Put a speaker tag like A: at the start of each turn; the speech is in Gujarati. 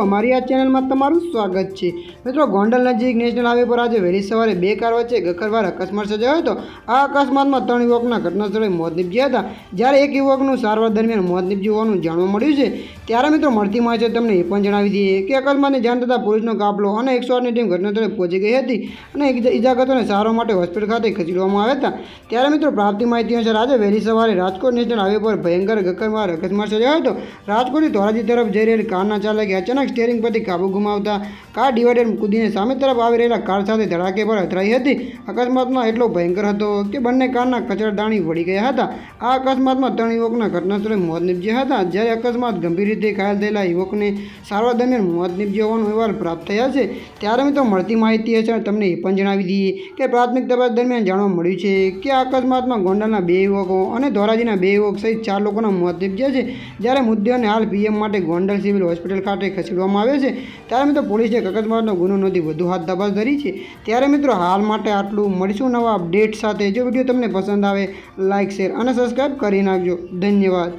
A: અમારી આ ચેનલમાં તમારું સ્વાગત છે. મિત્રો, ગોંડલ નજીક નેશનલ હાઈવે પર આજે વહેલી સવારે બે કાર વચ્ચે ગખરવાર અકસ્માત સર્જાયો હતો. આ અકસ્માતમાં ત્રણ યુવકના ઘટના સ્થળે મોત નીપજ્યા હતા. જ્યારે એક યુવકનું સારવાર દરમિયાન મોત નીપજ્યું હોવાનું જાણવા મળ્યું છે. ત્યારે મિત્રો, મળતી માહિતી તમને એ પણ જણાવી દઈએ કે અકસ્માતની જાણ થતાં પોલીસનો કાફલો અને એકસો આઠની ટીમ ઘટના સ્થળે પહોંચી ગઈ હતી અને ઇજાગતોને સારવાર માટે હોસ્પિટલ ખાતે ખસેડવામાં આવ્યા હતા. ત્યારે મિત્રો, પ્રાપ્તિ માહિતી અનુસાર આજે વહેલી સવારે રાજકોટ નેશનલ હાઈવે પર ભયંકર ગક્કરવાર અકસ્માત સર્જાયો હતો. રાજકોટથી ધોરાજી તરફ જઈ રહેલી કારના ચાલકે અચાનક સ્ટેરિંગ પરથી કાબુ ગુમાવતા કાર ડિવાઈડર કૂદીને સામે તરફ આવી રહેલા કાર સાથે ધડાકે પર અથડાઈ હતી. અકસ્માતમાં એટલો ભયંકર હતો કે બંને કારના કચરાદાણી વળી ગયા હતા. આ અકસ્માતમાં ત્રણ યુવકના ઘટના સ્થળે મોત નીપજ્યા હતા. જ્યારે અકસ્માત ગંભીર રીતે ઘાયલ થયેલા યુવકને સારવાર દરમિયાન મોત નીપજ્યો હોવાનો અહેવાલ પ્રાપ્ત થયા છે. ત્યારે મિત્રો મળતી માહિતી હેઠળ તમને એ પણ જણાવી દઈએ કે પ્રાથમિક તપાસ દરમિયાન જાણવા મળ્યું છે કે આ અકસ્માતમાં ગોંડલના બે યુવકો અને ધોરાજીના બે યુવક સહિત ચાર લોકોના મોત નીપજ્યા છે. જ્યારે મુદ્દાને હાલ પીએમ માટે ગોંડલ સિવિલ હોસ્પિટલ ખાતે ખસેડવામાં આવ્યો છે. ત્યારે મિત્રો પોલીસે અકસ્માતનો ગુનો નોંધી વધુ હાથ તપાસ ધરી છે. ત્યારે મિત્રો હાલ માટે આટલું મળીશું નવા અપડેટ સાથે. જો વીડિયો તમને પસંદ આવે લાઇક શેર અને સબસ્ક્રાઈબ કરી નાખજો. ધન્યવાદ.